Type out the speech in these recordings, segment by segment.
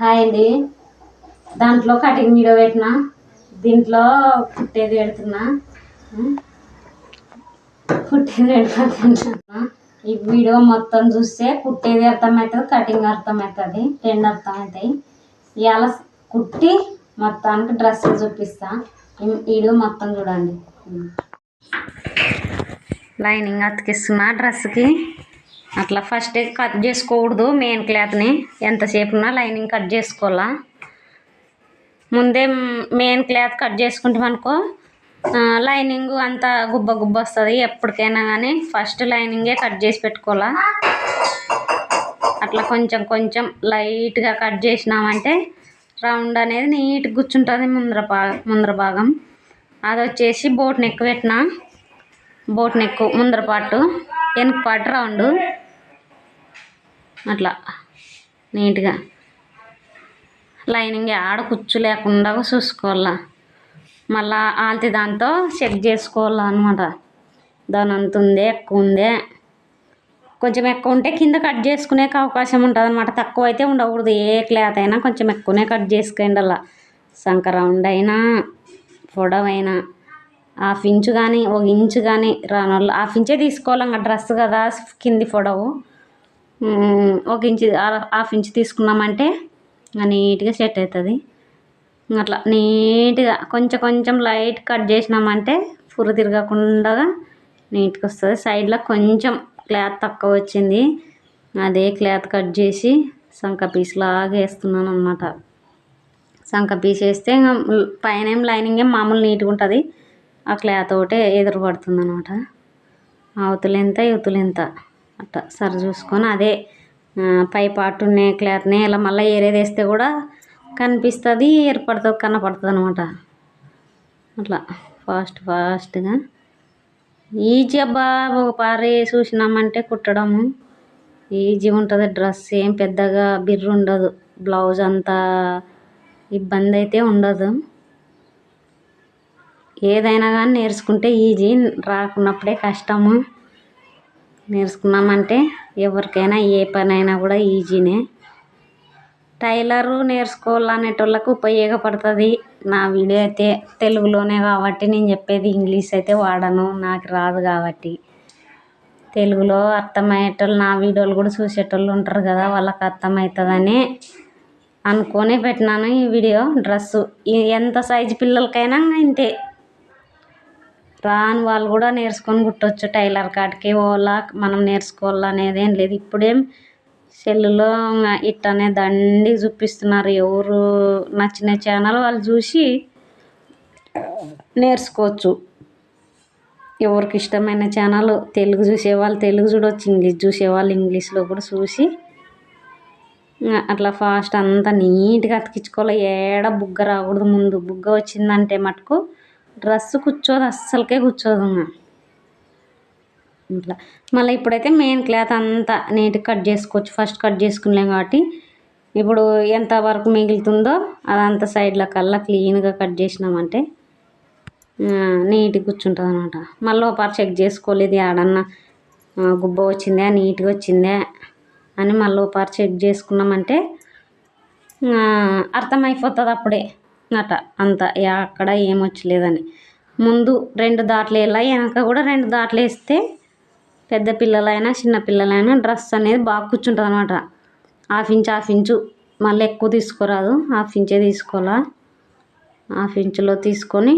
Hi అండి. దాంట్లో cutting video పెట్టిన దీంట్లో పుట్టేది పెడుతున్నా. పుట్టేది పెడుతున్నా ఈ వీడియో మొత్తం చూస్తే పుట్టేది అర్థమవుతుంది కటింగ్ అర్థమవుతుంది రెండు అర్థమవుతాయి ఇవాళ కుట్టి మొత్తానికి డ్రెస్ చూపిస్తా. వీడియో మొత్తం చూడండి. లైనింగ్ అతికిస్తున్నా డ్రెస్కి అట్లా ఫస్ట్ కట్ చేసుకోకూడదు మెయిన్ క్లాత్ని ఎంతసేపున్నా లైనింగ్ కట్ చేసుకోవాలా. ముందే మెయిన్ క్లాత్ కట్ చేసుకుంటాం అనుకో లైనింగ్ అంతా గుబ్బ గుబ్బ వస్తుంది. ఎప్పటికైనా కానీ ఫస్ట్ లైనింగే కట్ చేసి పెట్టుకోవాలా. అట్లా కొంచెం కొంచెం లైట్గా కట్ చేసినామంటే రౌండ్ అనేది నీట్గా కూర్చుంటుంది ముందర భా ముందర భాగం. అది వచ్చేసి బోట్ నెక్ పెట్టిన. బోట్ నెక్ ముందర పాటు వెనక పాటు రౌండ్ అట్లా నీట్గా. లైనింగ్ ఆడ కుచ్చు లేకుండా చూసుకోవాలా. మళ్ళా ఆల్తి దాంతో చెక్ చేసుకోవాలా అనమాట దాని అంత ఉందే ఎక్కువ ఉందే. కొంచెం ఎక్కువ ఉంటే కింద కట్ చేసుకునేకి అవకాశం ఉంటుంది అనమాట తక్కువ అయితే ఉండకూడదు. ఏ క్లాత్ అయినా కొంచెం ఎక్కువనే కట్ చేసుకోండి అలా. సంక రౌండ్ అయినా పొడవైనా హాఫ్ ఇంచు కానీ ఒక ఇంచు కానీ రానోళ్ళు హాఫ్ ఇంచే తీసుకోవాలి ఇంకా డ్రెస్ కదా కింది పొడవు. ఒక ఇంచు హాఫ్ ఇంచ్ తీసుకున్నామంటే నీట్గా సెట్ అవుతుంది అట్లా నీట్గా కొంచెం కొంచెం లైట్ కట్ చేసినామంటే పురు తిరగకుండా నీట్గా వస్తుంది. సైడ్లో కొంచెం క్లాత్ తక్కువ వచ్చింది. అదే క్లాత్ కట్ చేసి సంక పీస్ లాగా వేస్తున్నాను అనమాట సంక పీస్ వేస్తే ఇంకా పైన ఏం లైనింగ్ ఏం మామూలు నీట్గా ఉంటుంది. ఆ క్లాత్ ఒకటే ఎదురు పడుతుంది అనమాట అవతలెంత ఇవతలెంత అట్లా సరి చూసుకొని అదే పై పార్ట్ ఉన్న క్లాత్ని ఇలా మళ్ళీ ఏరేది వేస్తే కూడా కనిపిస్తుంది ఏర్పడుతుంది కనపడుతుంది అనమాట అట్లా ఫాస్ట్ ఫాస్ట్గా. ఈజీ అబ్బా ఒక పారే చూసినామంటే కుట్టడము. ఈజీ ఉంటుంది డ్రెస్ ఏం పెద్దగా బిర్రు ఉండదు. బ్లౌజ్ అంతా ఇబ్బంది అయితే ఉండదు. ఏదైనా కానీ నేర్చుకుంటే ఈజీ రాకున్నప్పుడే కష్టము. నేర్చుకున్నామంటే ఎవరికైనా ఏ పనైనా కూడా ఈజీనే. టైలరు నేర్చుకోవాలనేటోళ్ళకు ఉపయోగపడుతుంది. నా వీడియో అయితే తెలుగులోనే కాబట్టి నేను చెప్పేది ఇంగ్లీష్ అయితే వాడను నాకు రాదు కాబట్టి. తెలుగులో అర్థమయ్యేటోళ్ళు నా వీడియోలు కూడా చూసేటోళ్ళు ఉంటారు కదా వాళ్ళకి అర్థమవుతుందని అనుకొని పెట్టినాను ఈ వీడియో డ్రెస్సు. ఎంత సైజు పిల్లలకైనా ఇంతే. రాని వాళ్ళు కూడా నేర్చుకొని కుట్టవచ్చు టైలర్ కాడికి పోవాలా మనం నేర్చుకోవాలా అనేది ఏం లేదు. ఇప్పుడేం సెల్లులో ఇట్టనే దండి చూపిస్తున్నారు. ఎవరు నచ్చిన ఛానల్ వాళ్ళు చూసి నేర్చుకోవచ్చు. ఎవరికి ఇష్టమైన ఛానల్ తెలుగు చూసేవాళ్ళు తెలుగు చూడవచ్చు ఇంగ్లీష్ చూసేవాళ్ళు ఇంగ్లీష్లో కూడా చూసి అట్లా ఫాస్ట్ అంతా నీట్గా అతికించుకోవాలి. ఏడ బుగ్గ రాకూడదు ముందు. బుగ్గ వచ్చిందంటే మటుకు డ్రెస్ కూర్చోదు అస్సలకే కూర్చోదు ఇట్లా. మళ్ళీ ఇప్పుడైతే మెయిన్ క్లాత్ అంతా నీట్గా కట్ చేసుకోవచ్చు. ఫస్ట్ కట్ చేసుకున్నాం కాబట్టి ఇప్పుడు ఎంత వరకు మిగులుతుందో అదంతా సైడ్ల కల్లా క్లీన్గా కట్ చేసినామంటే నీట్గా కూర్చుంటుంది అనమాట మళ్ళీ ఒకసారి చెక్ చేసుకోలేదు ఆడన్నా గుబ్బ వచ్చిందా నీట్గా వచ్చిందా అని మళ్ళీ ఒకసారి చెక్ చేసుకున్నామంటే అర్థమైపోతుంది అప్పుడే. అట అంత అక్కడ ఏమొచ్చలేదని ముందు రెండు దాట్లు వేయాలి వెనక కూడా రెండు దాట్లు వేస్తే పెద్ద పిల్లలైనా చిన్న పిల్లలైనా డ్రెస్ అనేది బాగా కూర్చుంటుంది అనమాట హాఫ్ ఇంచ్ హాఫ్ ఇంచు మళ్ళీ ఎక్కువ తీసుకోరాదు. హాఫ్ ఇంచే తీసుకోవాలా? హాఫ్ ఇంచులో తీసుకొని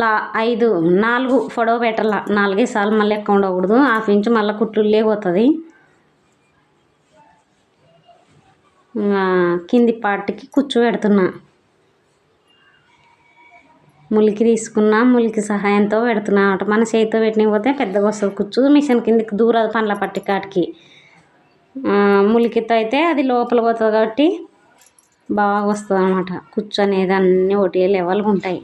లా ఐదు నాలుగు పొడవు పెట్టాల? నాలుగే సార్లు మళ్ళీ ఎక్కువ ఉండకూడదు. హాఫ్ ఇంచు మళ్ళీ కుట్లు లేకపోతుంది కింది పాటికి కూర్చోబెడుతున్నా. ములికి తీసుకున్నా ములికి సహాయంతో పెడుతున్నా అనమాట మన చేతితో పెట్టినపోతే పెద్దగా వస్తుంది కుచ్చు మిషన్ కిందకి దూరదు పండ్ల పట్టి కాటికి. ములికితో అయితే అది లోపల పోతుంది కాబట్టి బాగా వస్తుంది అనమాట కుచ్చు అనేది అన్నీ ఒకటి లెవెల్గా ఉంటాయి.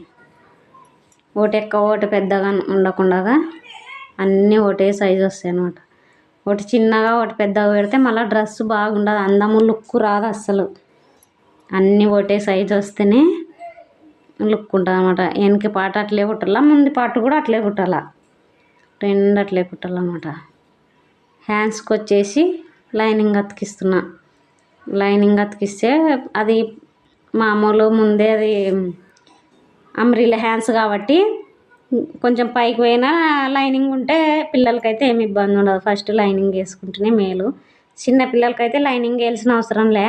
ఒకటి ఎక్కువ ఒకటి పెద్దగా ఉండకుండా అన్నీ ఒకటే సైజు వస్తాయి అనమాట ఒకటి చిన్నగా ఒకటి పెద్దగా పెడితే మళ్ళీ డ్రెస్ బాగుండదు అందము లుక్ రాదు అస్సలు. అన్నీ ఒకటే సైజు వస్తేనే లుక్కుంటుంది అనమాట వెనక పాట అట్లే కుట్టాలా ముందు పాట కూడా అట్లే కుట్టాలా. రెండు అట్లే కుట్టాలన్నమాట. హ్యాండ్స్కి వచ్చేసి లైనింగ్ అతికిస్తున్నా. లైనింగ్ అతికిస్తే అది మామూలు ముందే అది అంబ్రిల్లా హ్యాండ్స్ కాబట్టి కొంచెం పైకి పోయినా లైనింగ్ ఉంటే పిల్లలకైతే ఏమి ఇబ్బంది ఉండదు. ఫస్ట్ లైనింగ్ వేసుకుంటేనే మేలు. చిన్న పిల్లలకైతే లైనింగ్ వేయాల్సిన అవసరం లే.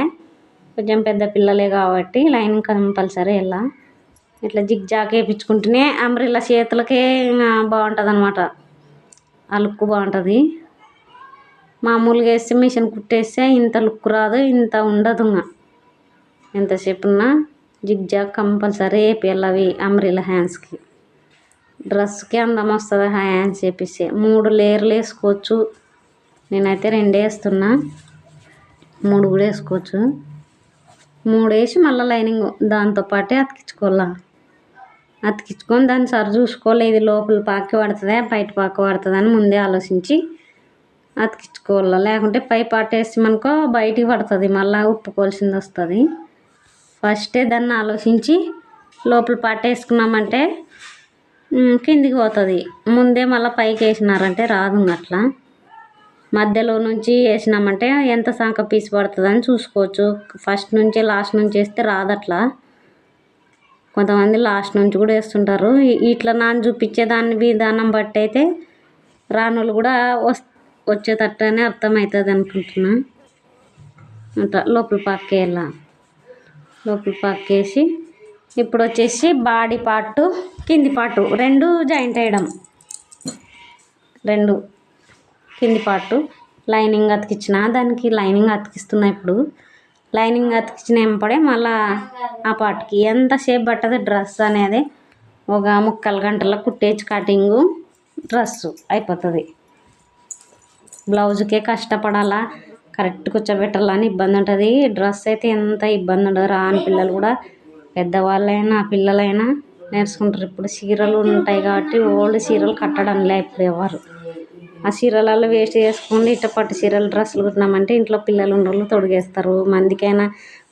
కొంచెం పెద్ద పిల్లలే కాబట్టి లైనింగ్ కంపల్సరీ వెళ్ళా ఇట్లా జిగ్ జాగ్ వేయించుకుంటేనే అంబ్రిల్లా చేతులకే బాగుంటుంది అనమాట ఆ లుక్ బాగుంటుంది. మామూలుగా వేస్తే మిషన్ కుట్టేస్తే ఇంత లుక్ రాదు ఇంత ఉండదు ఇంకా. ఎంతసేపు ఉన్నా జిగ్ జాగ్ కంపల్సరీ వేపియాలి అవి అంబ్రిల్లా హ్యాండ్స్కి డ్రెస్కి అందం వస్తుంది హ్యాండ్స్ వేపిస్తే. మూడు లేయర్లు వేసుకోవచ్చు. నేనైతే రెండే వేస్తున్నా. మూడు కూడా వేసుకోవచ్చు. మూడు వేసి మళ్ళీ లైనింగ్ దాంతోపాటే అతికించుకోవాలా. అతికించుకొని దాన్ని సరి చూసుకోవాలి. ఇది లోపల పాకి పడుతుందా బయట పాక పడుతుందా అని ముందే ఆలోచించి అతికించుకోవాలా. లేకుంటే పై పాట మనకో బయటికి పడుతుంది. మళ్ళీ ఉప్పుకోవాల్సింది వస్తుంది. ఫస్టే దాన్ని ఆలోచించి లోపల పాటేసుకున్నామంటే కిందికి పోతుంది. ముందే మళ్ళీ పైకి వేసినారంటే రాదు అట్లా. మధ్యలో నుంచి వేసినామంటే ఎంత సంక పీస్ పడుతుందని చూసుకోవచ్చు. ఫస్ట్ నుంచి లాస్ట్ నుంచి వేస్తే రాదు అట్లా కొంతమంది లాస్ట్ నుంచి కూడా వేస్తుంటారు. ఇట్లా నాన్న చూపించే దాని విధానం బట్టి అయితే రానోళ్ళు కూడా వస్ వచ్చేటట్టు అర్థమవుతుంది అనుకుంటున్నా. అంత లోపల పాకేలా లోపల పాకేసి ఇప్పుడు వచ్చేసి బాడీ పార్టు కింది పార్టు రెండు జాయింట్ వేయడం. రెండు కింది పార్టు. లైనింగ్ అతికిచ్చిన దానికి లైనింగ్ అతికిస్తున్నా ఇప్పుడు. లైనింగ్ అతికించిన వెంపడే మళ్ళా ఆ పార్ట్కి ఎంతసేపు పట్టదు డ్రెస్ అనేది. ఒక ముక్కలు గంటల కుట్టేచ్చి కటింగు. డ్రెస్సు అయిపోతుంది. బ్లౌజ్కే కష్టపడాలా కరెక్ట్ కూర్చోబెట్టాలని ఇబ్బంది ఉంటుంది. డ్రెస్ అయితే ఎంత ఇబ్బంది ఉండదు. రాని పిల్లలు కూడా పెద్దవాళ్ళైనా పిల్లలైనా నేర్చుకుంటారు. ఇప్పుడు చీరలు ఉంటాయి కాబట్టి ఓల్డ్ చీరలు కట్టడం లే ఇప్పుడు ఎవరు. ఆ చీరలలో వేస్ట్ చేసుకుని ఇట్ట పట్టు చీరలు డ్రెస్సులు కుట్టినామంటే ఇంట్లో పిల్లలు ఉన్న వాళ్ళు తొడిగేస్తారు. మందికైనా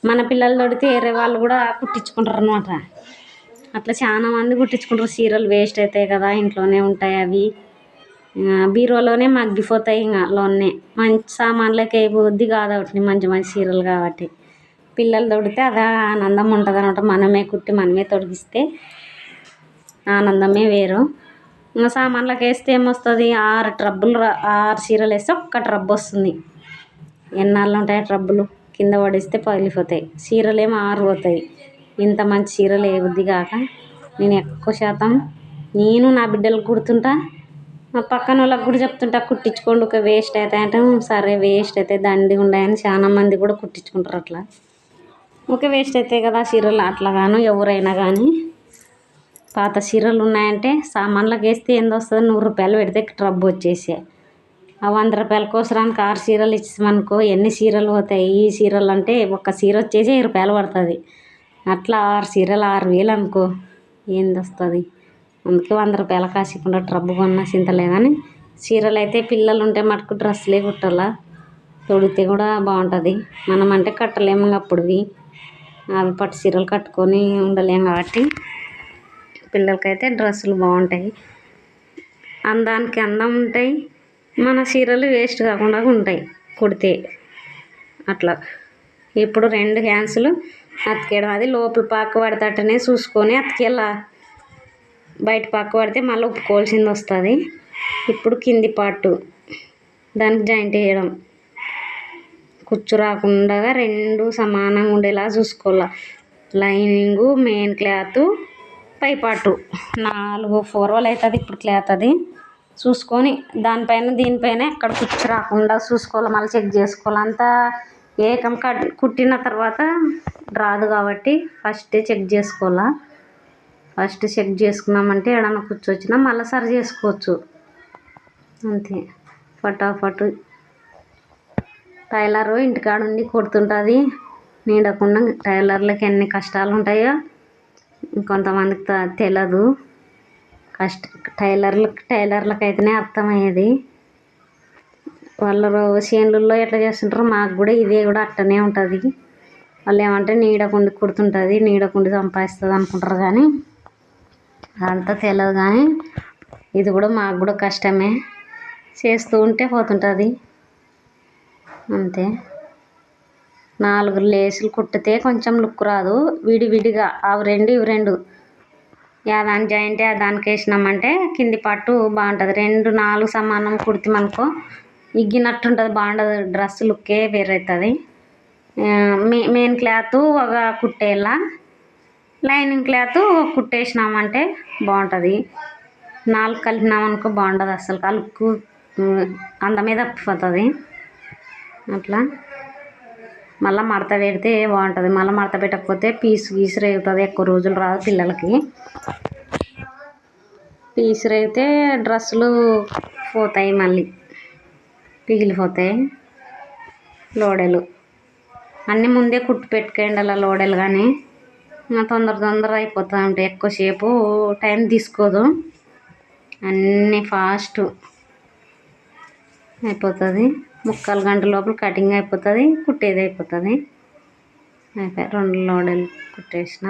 మన పిల్లలు తొడితే వేరే వాళ్ళు కూడా కుట్టించుకుంటారు అనమాట అట్లా చాలా మంది కుట్టించుకుంటారు. చీరలు వేస్ట్ అవుతాయి కదా ఇంట్లోనే ఉంటాయి అవి. బీరువాలోనే మగ్గిపోతాయి ఇంకా లోనే మంచి సామాన్లకి ఏ బుద్ధి కాదు ఒకటి మంచి మంచి చీరలు కాబట్టి. పిల్లలు తొడితే అదే ఆనందం ఉంటుంది అనమాట మనమే కుట్టి మనమే తొడిగిస్తే ఆనందమే వేరు. ఇంకా సామాన్లకు వేస్తే ఏమొస్తుంది? ఆరు ట్రబ్బులు ఆరు చీరలు వేస్తే ఒక్క ట్రబ్ వస్తుంది. ఎన్నాళ్ళు ఉంటాయి ట్రబ్బులు? కింద పడిస్తే పగిలిపోతాయి. చీరలు ఏమో ఆరు పోతాయి ఇంత మంచి చీరలు ఏ కాక నేను ఎక్కువ శాతం నేను నా బిడ్డలకు కుడుతుంటా మా పక్కన వాళ్ళకి కూడా చెప్తుంటా కుట్టించుకోండి ఒక వేస్ట్ అవుతాయి అంటే సరే వేస్ట్ అయితే దండి ఉండాయని చాలా మంది కూడా కుట్టించుకుంటారు అట్లా. ఒక వేస్ట్ అవుతాయి కదా చీరలు అట్లా గాను ఎవరైనా కానీ పాత చీరలు ఉన్నాయంటే సామాన్లకు వేస్తే ఎంత వస్తుంది నూరు రూపాయలు పెడితే ట్రబ్ వచ్చేసి. ఆ వంద రూపాయల కోసరానికి ఆరు చీరలు ఇచ్చామనుకో ఎన్ని చీరలు పోతాయి? ఈ చీరలు అంటే ఒక్క చీర వచ్చేసి వెయ్యి రూపాయలు పడుతుంది. అట్లా ఆరు చీరలు ఆరు వేలు అనుకో ఏంది వస్తుంది? అందుకే వంద రూపాయల కాసికుండా ట్రబ్ కొన్నా చింతలే కానీ చీరలు అయితే పిల్లలు ఉంటే మటుకు డ్రెస్సులే కుట్టాలా? తొడితే కూడా బాగుంటుంది. మనం అంటే కట్టలేము అప్పుడువి. అవి పట్టు చీరలు కట్టుకొని ఉండలేము కాబట్టి పిల్లలకైతే డ్రెస్సులు బాగుంటాయి. అందానికి అందం ఉంటాయి. మన చీరలు వేస్ట్ కాకుండా ఉంటాయి. కుడితే అట్లా. ఇప్పుడు రెండు హ్యాండ్స్లు అతికేయడం. అది లోపల పాక పడతటనే చూసుకొని అతికేలా బయట పక్క పడితే మళ్ళీ ఉప్పుకోవాల్సింది వస్తుంది. ఇప్పుడు కింది పార్టు దానికి జాయింట్ వేయడం. కుచ్చు రాకుండా రెండు సమానంగా ఉండేలా చూసుకోవాలి. లైనింగు మెయిన్ క్లాత్ పైపాటు నాలుగు ఫోర్వలు అవుతుంది ఇప్పుడు క్లాత్ అది. చూసుకొని దానిపైన దీనిపైన ఎక్కడ కుచ్చు రాకుండా చూసుకోవాలి మళ్ళీ చెక్ చేసుకోవాలి. అంతా ఏకం కుట్టిన తర్వాత రాదు కాబట్టి ఫస్టే చెక్ చేసుకోవాలా. ఫస్ట్ చెక్ చేసుకున్నామంటే ఏడన్నా కూర్చొచ్చినా మళ్ళీ సరి చేసుకోవచ్చు. అంతే. ఫటాఫట్. టైలరు ఇంటికాడ ఉండి కుడుతుంటుంది. నీడకుండా టైలర్లకి ఎన్ని కష్టాలు ఉంటాయో కొంతమందికి త- తెలియదు కష్ట టైలర్లకు టైలర్లకు అయితేనే అర్థమయ్యేది. వాళ్ళు చేనులలో ఎట్లా చేస్తుంటారో మాకు కూడా ఇదే కూడా అట్టనే ఉంటుంది. వాళ్ళు ఏమంటే నీడకుండి కుడుతుంటుంది నీడకుండి సంపాదిస్తుంది అనుకుంటారు కానీ అంతా తెలియదు కానీ ఇది కూడా మాకు కూడా కష్టమే. చేస్తూ ఉంటే పోతుంటుంది. అంతే. నాలుగు లేసులు కుట్టితే కొంచెం లుక్ రాదు. విడివిడిగా అవి రెండు ఇవి రెండు. దాని జాయింట్ దానికి వేసినామంటే కింది పట్టు బాగుంటుంది. రెండు నాలుగు సమానం కుడితిమనుకో ఇగ్గినట్టు ఉంటుంది బాగుండదు. డ్రెస్ లుక్కే వేరవుతుంది మే మెయిన్ క్లాత్ ఒక కుట్టేలా. లైనింగ్ క్లాత్ ఒక కుట్టేసినామంటే బాగుంటుంది. నాలుగు కలిపినామనుకో బాగుండదు అసలు ఆ లుక్ మీద తప్పిపోతుంది అట్లా. మళ్ళీ మడత పెడితే బాగుంటుంది. మళ్ళీ మడత పెట్టకపోతే పీసు గీసు రేగుతుంది. ఎక్కువ రోజులు రాదు పిల్లలకి. పీసు రేగితే డ్రెస్సులు పోతాయి మళ్ళీ. పిగిలిపోతాయి లోడెలు. అన్నీ ముందే కుట్టు పెట్టుకోండి అలా లోడెలు కానీ తొందర తొందర అయిపోతూ ఉంటాయి. ఎక్కువసేపు టైం తీసుకోదు. అన్నీ ఫాస్ట్ అయిపోతుంది. ముక్కాలు గంట లోపల కటింగ్ అయిపోతుంది కుట్టేది అయిపోతుంది. అయిపోయి రెండు లోడలు కుట్టేసిన.